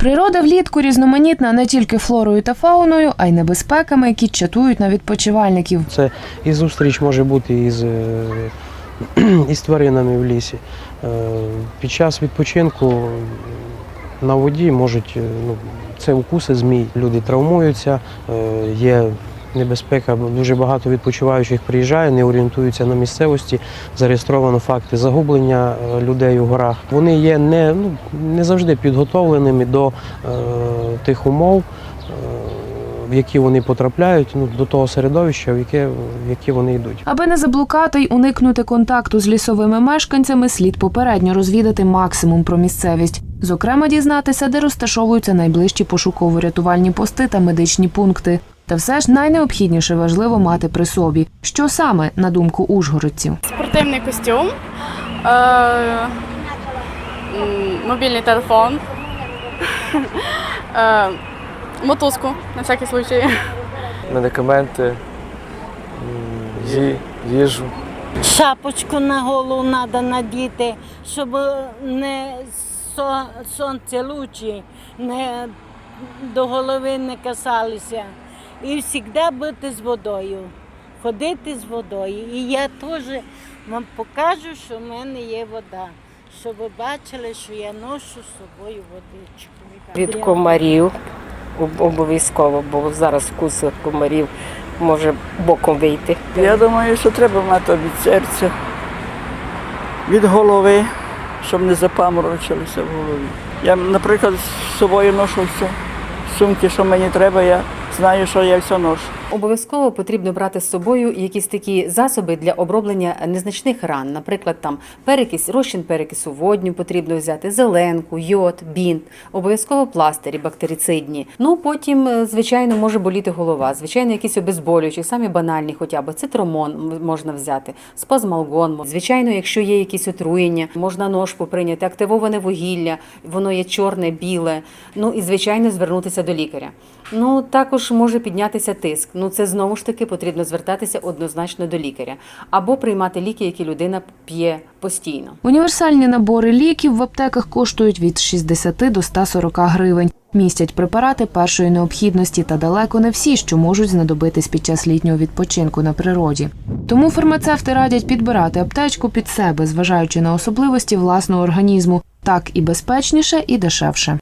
Природа влітку різноманітна не тільки флорою та фауною, а й небезпеками, які чатують на відпочивальників. Це і зустріч може бути із, е, із тваринами в лісі. Е, Під час відпочинку на воді можуть е, ну, це укуси змій. Люди травмуються, є небезпека. Дуже багато відпочиваючих приїжджає, не орієнтуються на місцевості. Зареєстровано факти загублення е, людей у горах. Вони є не, ну, не завжди підготовленими до е, тих умов. е, в які вони потрапляють, ну, до того середовища, в яке, в яке вони йдуть. Аби не заблукати й уникнути контакту з лісовими мешканцями, слід попередньо розвідати максимум про місцевість. Зокрема, дізнатися, де розташовуються найближчі пошуково-рятувальні пости та медичні пункти. Та все ж найнеобхідніше важливо мати при собі. Що саме, на думку ужгородців? спортивний костюм, е, мобільний телефон, е, мотузку на всякий случай. медикаменти, ї- їжу. Шапочку на голову треба надіти, щоб не со- сонце лучі не до голови не касалися. І завжди бути з водою, ходити з водою. І я теж вам покажу, що в мене є вода, щоб ви бачили, що я ношу з собою водичку. від комарів обов'язково, бо зараз вкус комарів може боком вийти. Я думаю, що треба мати від серця, від голови, щоб не запаморочилося в голові. Я, наприклад, з собою ношу все. Сумки, що мені треба, я знаю, що я все ношу. Обов'язково потрібно брати з собою якісь такі засоби для оброблення незначних ран. Наприклад, там перекись, розчин перекису водню потрібно взяти, зеленку, йод, бінт, обов'язково пластирі бактерицидні. Ну потім, е, звичайно, може боліти голова. Звичайно, якісь обезболюючі, самі банальні, хоча б цитромон можна взяти, спазмалгон. Звичайно, якщо є якісь отруєння, можна ножку прийняти, активоване вугілля, воно є чорне, біле. Ну і звичайно звернутися до лікаря. Ну також може піднятися тиск. Ну це знову ж таки потрібно звертатися однозначно до лікаря або приймати ліки, які людина п'є постійно. Універсальні набори ліків в аптеках коштують від 60 до 140 гривень. Містять препарати першої необхідності та далеко не всі, що можуть знадобитись під час літнього відпочинку на природі. Тому фармацевти радять підбирати аптечку під себе, зважаючи на особливості власного організму. Так і безпечніше, і дешевше.